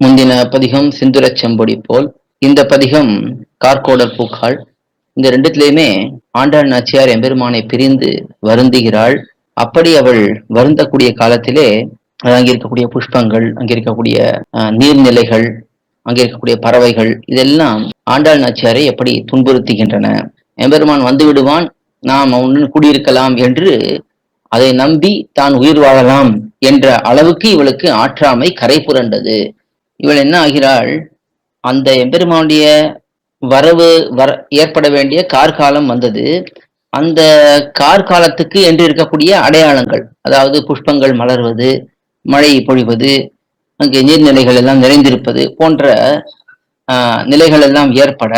முந்தின பதிகம் சிந்துரச் செம்பொடி போல் இந்த பதிகம் கார்கோடர் பூக்காள். இந்த ரெண்டுத்திலையுமே ஆண்டாள் நாச்சியார் எம்பெருமானை பிரிந்து வருந்துகிறாள். அப்படி அவள் வருந்தக்கூடிய காலத்திலே அங்கே இருக்கக்கூடிய புஷ்பங்கள் அங்கே இருக்கக்கூடிய அஹ், நீர்நிலைகள் அங்கே இருக்கக்கூடிய பறவைகள் இதெல்லாம் ஆண்டாள் நாச்சியாரை எப்படி துன்புறுத்துகின்றன. எம்பெருமான் வந்து விடுவான் நாம் அவனுடன் குடியிருக்கலாம் என்று அதை நம்பி தான் உயிர் வாழலாம் என்ற அளவுக்கு இவளுக்கு ஆற்றாமை கரை புரண்டது. இவள் என்ன ஆகிறாள்? அந்த எம்பெருமானுடைய வரவு வர ஏற்பட வேண்டிய கார்காலம் வந்தது. அந்த கார்காலத்துக்கு என்று இருக்கக்கூடிய அடையாளங்கள் அதாவது புஷ்பங்கள் மலர்வது மழை பொழிவது அங்கே நீர்நிலைகள் எல்லாம் நிறைந்திருப்பது போன்ற நிலைகள் எல்லாம் ஏற்பட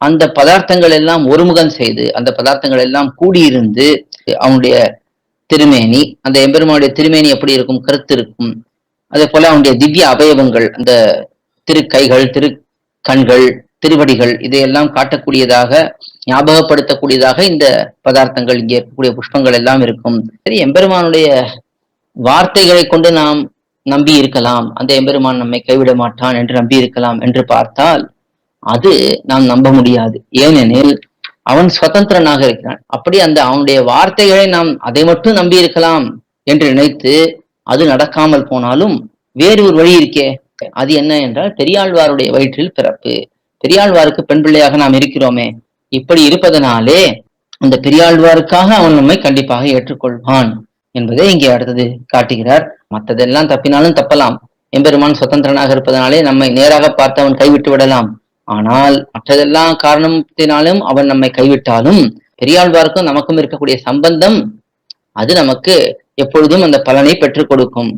அந்த பதார்த்தங்கள் எல்லாம் ஒருமுகம் செய்து அந்த பதார்த்தங்கள் எல்லாம் கூடியிருந்து அவனுடைய திருமேனி அந்த எம்பெருமானுடைய திருமேனி எப்படி இருக்கும்? கருத்து இருக்கும். அதே போல அவனுடைய திவ்ய அவயவங்கள் அந்த திருக்கைகள் திரு கண்கள் திருவடிகள் இதையெல்லாம் காட்டக்கூடியதாக ஞாபகப்படுத்தக்கூடியதாக இந்த பதார்த்தங்கள் இங்கே இருக்கக்கூடிய புஷ்பங்கள் எல்லாம் இருக்கும். சரி எம்பெருமானுடைய வார்த்தைகளை கொண்டு நாம் நம்பி இருக்கலாம். அந்த எம்பெருமான் நம்மை கைவிட மாட்டான் என்று நம்பி இருக்கலாம் என்று பார்த்தால் அது நாம் நம்ப முடியாது. ஏனெனில் அவன் சுதந்திரனாக இருக்கிறான். அப்படி அந்த அவனுடைய வார்த்தைகளை நாம் அதை மட்டும் நம்பி இருக்கலாம் என்று நினைத்து அது நடக்காமல் போனாலும் வேறு ஒரு வழி இருக்கே. அது என்ன என்றால் பெரியாழ்வாருடைய வயிற்றில் பிறப்பு. பெரியாழ்வாருக்கு பெண் பிள்ளையாக நாம் இருக்கிறோமே. இப்படி இருப்பதனாலே அந்த பெரியாழ்வாருக்காக அவன் நம்மை கண்டிப்பாக ஏற்றுக்கொள்வான் என்பதை இங்கே அடுத்தது காட்டுகிறார். மற்றதெல்லாம் தப்பினாலும் தப்பலாம். எம்பெருமான் சுதந்திரனாக இருப்பதனாலே நம்மை நேராக பார்த்து அவன் கைவிட்டு விடலாம். ஆனால் மற்றதெல்லாம் காரணத்தினாலும் அவன் நம்மை கைவிட்டாலும் பெரியாழ்வாருக்கும் நமக்கும் இருக்கக்கூடிய சம்பந்தம் அது நமக்கு எப்பொழுதும் அந்த பலனை பெற்றுக் கொடுக்கும்.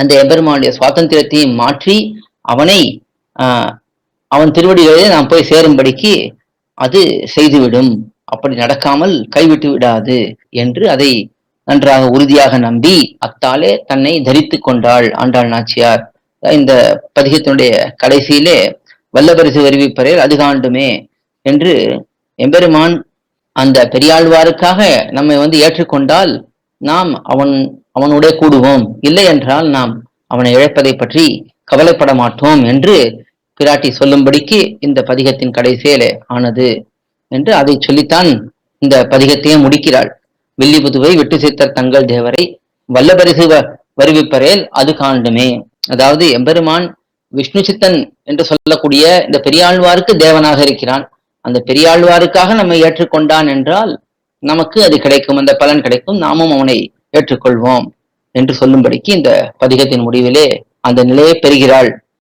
அந்த எம்பெருமானுடைய சுவாதந்திரத்தையும் மாற்றி அவனை ஆஹ் அவன் திருவடிகளிலே நாம் போய் சேரும்படிக்கு அது செய்துவிடும். அப்படி நடக்காமல் கைவிட்டு விடாது என்று அதை நன்றாக உறுதியாக நம்பி அத்தாலே தன்னை தரித்து கொண்டாள் ஆண்டாள் நாச்சியார். இந்த பதிகத்தினுடைய கடைசியிலே வல்லபரிசு வருவிப்பறையில் அது காண்டுமே என்று எம்பெருமான் அந்த பெரியாழ்வாருக்காக நம்மை வந்து ஏற்றுக்கொண்டால் நாம் அவன் அவனுடைய கூடுவோம். இல்லை என்றால் நாம் அவனை இழப்பதை பற்றி கவலைப்பட மாட்டோம் என்று பிராட்டி சொல்லும்படிக்கு இந்த பதிகத்தின் கடைசியிலே ஆனது என்று அதை சொல்லித்தான் இந்த பதிகத்தையே முடிக்கிறாள். வில்லிபுதுவை விட்டு சித்தர் தங்கள் தேவரை வல்லபரிசு வ- வருவிப்பரேல் அது காண்டுமே. அதாவது எம்பெருமான் விஷ்ணு சித்தன் என்று சொல்லக்கூடிய இந்த பெரியாழ்வாருக்கு தேவனாக இருக்கிறான். அந்த பெரியாழ்வாருக்காக நம்மை ஏற்றுக்கொண்டான் என்றால் நமக்கு அது கிடைக்கும் அந்த பலன் கிடைக்கும் நாமும் அவனை ஏற்றுக்கொள்வோம் என்று சொல்லும்படிக்கு இந்த பதிகத்தின் முடிவிலே அந்த நிலையை பெறுகிறாள்.